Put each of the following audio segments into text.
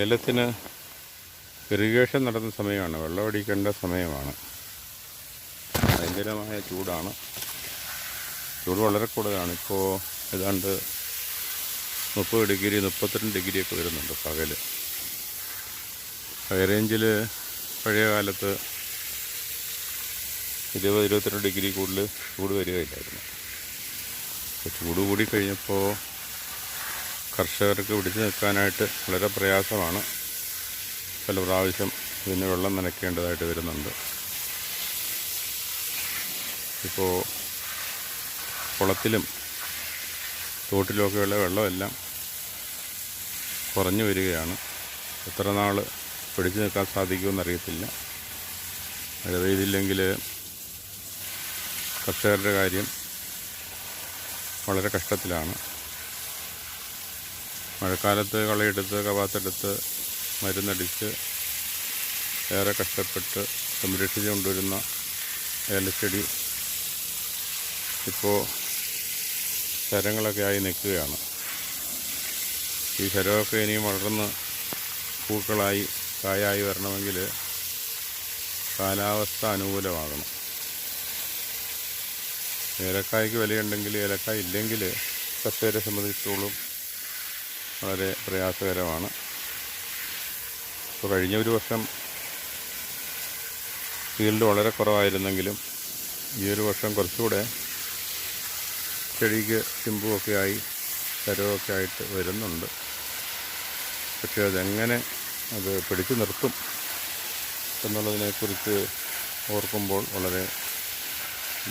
ഏലത്തിന് irrigation നടന്ന സമയമാണ്. വെള്ളമടിക്കേണ്ട സമയമാണ്. ഭയങ്കരമായ ചൂടാണ്. ചൂട് വളരെ കൂടുതലാണ്. ഇപ്പോൾ ഏതാണ്ട് മുപ്പത് ഡിഗ്രി മുപ്പത്തിരണ്ട് ഡിഗ്രിയൊക്കെ വരുന്നുണ്ട് പകൽ. ഹൈ റേഞ്ചിൽ പഴയ കാലത്ത് ഇരുപത് ഇരുപത്തിരണ്ട് ഡിഗ്രി കൂടുതൽ ചൂട് വരികയില്ലായിരുന്നു. ചൂട് കൂടി കഴിഞ്ഞപ്പോൾ കർഷകർക്ക് പിടിച്ചു നിൽക്കാനായിട്ട് വളരെ പ്രയാസമാണ് പല പ്രാവശ്യം ഇതിന് വെള്ളം നനയ്ക്കേണ്ടതായിട്ട് വരുന്നുണ്ട്. ഇപ്പോൾ കുളത്തിലും തോട്ടിലുമൊക്കെയുള്ള വെള്ളമെല്ലാം കുറഞ്ഞു വരികയാണ്. എത്ര നാൾ പിടിച്ചു നിൽക്കാൻ സാധിക്കുമെന്നറിയത്തില്ല മഴ പെയ്തില്ലെങ്കിൽ കർഷകരുടെ കാര്യം വളരെ കഷ്ടത്തിലാണ്. മഴക്കാലത്ത് കളയെടുത്ത് കവാത്തെടുത്ത് മരുന്നടിച്ച് ഏറെ കഷ്ടപ്പെട്ട് സംരക്ഷിച്ചു കൊണ്ടുവരുന്ന ഏലച്ചെടി ഇപ്പോൾ ശരങ്ങളൊക്കെ ആയി നിൽക്കുകയാണ്. ഈ ശരമൊക്കെ ഇനിയും വളർന്ന് പൂക്കളായി കായായി വരണമെങ്കിൽ കാലാവസ്ഥ അനുകൂലമാകണം. ഏലക്കായ്ക്ക് വിലയുണ്ടെങ്കിൽ ഏലക്കായ ഇല്ലെങ്കിൽ കർഷകരെ സംബന്ധിച്ചിടത്തോളം വളരെ പ്രയാസകരമാണ്. കഴിഞ്ഞ ഒരു വർഷം ഫീൽഡ് വളരെ കുറവായിരുന്നെങ്കിലും ഈ ഒരു വർഷം കുറച്ചുകൂടെ ചെടിക്ക് ചിമ്പുമൊക്കെ ആയി ശരമൊക്കെ ആയിട്ട് വരുന്നുണ്ട്. പക്ഷേ അതെങ്ങനെ അത് പിടിച്ചു നിർത്തും എന്നുള്ളതിനെക്കുറിച്ച് ഓർക്കുമ്പോൾ വളരെ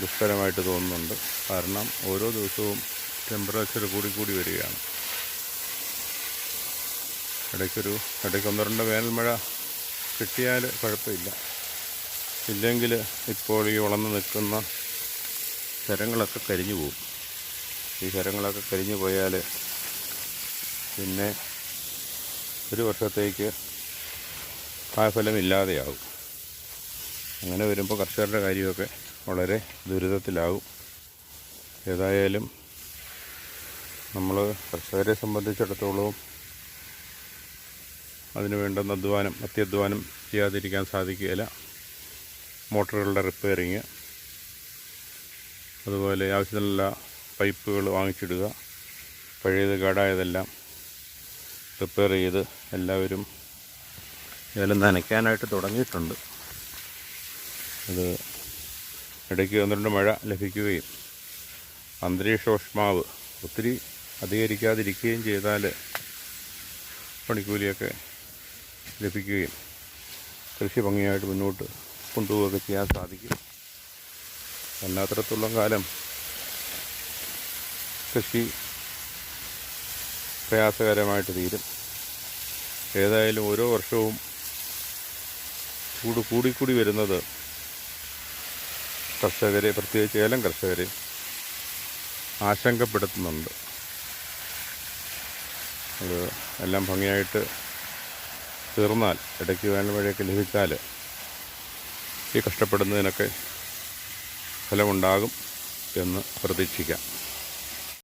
ദുഷ്കരമായിട്ട് തോന്നുന്നുണ്ട്. കാരണം ഓരോ ദിവസവും ടെമ്പറേച്ചർ കൂടിക്കൂടി വരികയാണ്. ഇടയ്ക്കൊരു ഇടയ്ക്ക് ഒന്ന് രണ്ട് വേനൽ മഴ കിട്ടിയാൽ കുഴപ്പമില്ല. ഇല്ലെങ്കിൽ ഇപ്പോൾ ഈ വളർന്ന് നിൽക്കുന്ന കരങ്ങളൊക്കെ കരിഞ്ഞു പോകും. ഈ കരങ്ങളൊക്കെ കരിഞ്ഞു പോയാൽ പിന്നെ ഒരു വർഷത്തേക്ക് ആ ഇല്ലാതെയാവും അങ്ങനെ വരുമ്പോൾ കർഷകരുടെ കാര്യമൊക്കെ വളരെ ദുരിതത്തിലാവും. ഏതായാലും നമ്മൾ കർഷകരെ സംബന്ധിച്ചിടത്തോളം അതിന് വേണ്ടുന്ന അധ്വാനം അത്യധ്വാനം ചെയ്യാതിരിക്കാൻ സാധിക്കുകയില്ല. മോട്ടറുകളുടെ റിപ്പയറിങ് അതുപോലെ ആവശ്യത്തിനുള്ള പൈപ്പുകൾ വാങ്ങിച്ചിടുക പഴയത് കേടായതെല്ലാം റിപ്പയർ ചെയ്ത് എല്ലാവരും ഏലം നനയ്ക്കാനായിട്ട് തുടങ്ങിയിട്ടുണ്ട്. അത് ഇടയ്ക്ക് വന്നിട്ടുണ്ട് മഴ ലഭിക്കുകയും അന്തരീക്ഷോഷ്മാവ് ഒത്തിരി അധികരിക്കാതിരിക്കുകയും ചെയ്താൽ പണിക്കൂലിയൊക്കെ ലഭിക്കുകയും കൃഷി ഭംഗിയായിട്ട് മുന്നോട്ട് കൊണ്ടുപോവുകയൊക്കെ ചെയ്യാൻ സാധിക്കും. അല്ലാത്തിടത്തോളം കാലം കൃഷി പ്രയാസകരമായിട്ട് തീരും. ഏതായാലും ഓരോ വർഷവും ചൂട് കൂടിക്കൂടി വരുന്നത് കർഷകരെ പ്രത്യേകിച്ച് ഏലം കർഷകരെ ആശങ്കപ്പെടുത്തുന്നുണ്ട്. അത് എല്ലാം ഭംഗിയായിട്ട് തീർന്നാൽ ഇടയ്ക്ക് വേണ്ട മഴയൊക്കെ ലഭിച്ചാൽ ഈ കഷ്ടപ്പെടുന്നതിനൊക്കെ ഫലമുണ്ടാകും എന്ന് പ്രതീക്ഷിക്കാം.